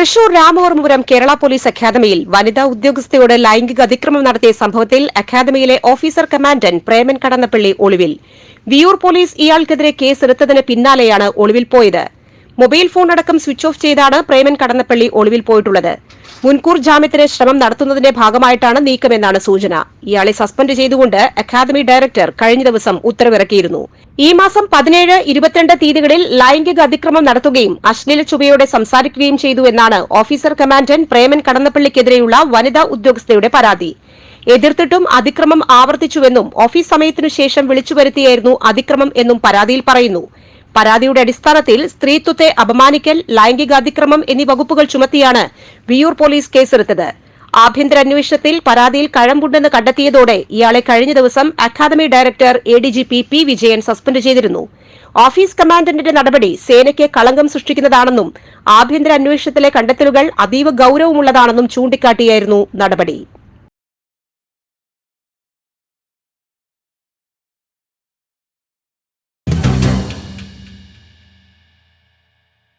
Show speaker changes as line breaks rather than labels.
Thrissur Ramavarmapuram Kerala police അക്കാദമിയിൽ വനിതാ ഉദ്യോഗസ്ഥയോട് ലൈംഗിക അതിക്രമം നടത്തിയ സംഭവത്തിൽ അക്കാദമിയിലെ ഓഫീസർ കമാൻഡന്റ് പ്രേമൻ കടന്നപ്പള്ളി ഒളിവിൽ. വിയൂർ പോലീസ് ഇയാൾക്കെതിരെ കേസെടുത്തതിന് പിന്നാലെയാണ് ഒളിവിൽ പോയത്. മൊബൈൽ ഫോൺ അടക്കം സ്വിച്ച് ഓഫ് ചെയ്താണ് പ്രേമൻ കടന്നപ്പള്ളി ഒളിവിൽ പോയിട്ടുള്ളത്. മുൻകൂർ ജാമ്യത്തിന് ശ്രമം നടത്തുന്നതിന്റെ ഭാഗമായിട്ടാണ് നീക്കമെന്നാണ് സൂചന. ഇയാളെ സസ്പെൻഡ് ചെയ്തുകൊണ്ട് അക്കാദമി ഡയറക്ടർ കഴിഞ്ഞ ദിവസം ഉത്തരവിറക്കിയിരുന്നു. ഈ മാസം പതിനേഴ് ഇരുപത്തിരണ്ട് തീയതികളിൽ ലൈംഗിക അതിക്രമം നടത്തുകയും അശ്ലീല ചുവയോടെ സംസാരിക്കുകയും ചെയ്തു എന്നാണ് ഓഫീസർ കമാൻഡന്റ് പ്രേമൻ കടന്നപ്പള്ളിക്കെതിരെയുള്ള വനിതാ ഉദ്യോഗസ്ഥയുടെ പരാതി. എതിർത്തിട്ടും അതിക്രമം ആവർത്തിച്ചുവെന്നും ഓഫീസ് സമയത്തിനു ശേഷം വിളിച്ചു വരുത്തിയായിരുന്നു അതിക്രമം എന്നും പരാതിയിൽ പറയുന്നു. പരാതിയുടെ അടിസ്ഥാനത്തിൽ സ്ത്രീത്വത്തെ അപമാനിക്കൽ ലൈംഗികാതിക്രമം എന്നീ വകുപ്പുകൾ ചുമത്തിയാണ് വിയൂർ പോലീസ് കേസെടുത്തത്. ആഭ്യന്തര അന്വേഷണത്തിൽ പരാതിയിൽ കഴമ്പുണ്ടെന്ന് കണ്ടെത്തിയതോടെ ഇയാളെ കഴിഞ്ഞ ദിവസം academy director A D G P Vijayan suspend ചെയ്തിരുന്നു. ഓഫീസ് കമാൻഡന്റിന്റെ നടപടി സേനയ്ക്ക് കളങ്കം സൃഷ്ടിക്കുന്നതാണെന്നും ആഭ്യന്തര അന്വേഷണത്തിലെ കണ്ടെത്തലുകൾ അതീവ ഗൌരവമുള്ളതാണെന്നും ചൂണ്ടിക്കാട്ടിയായിരുന്നു നടപടി.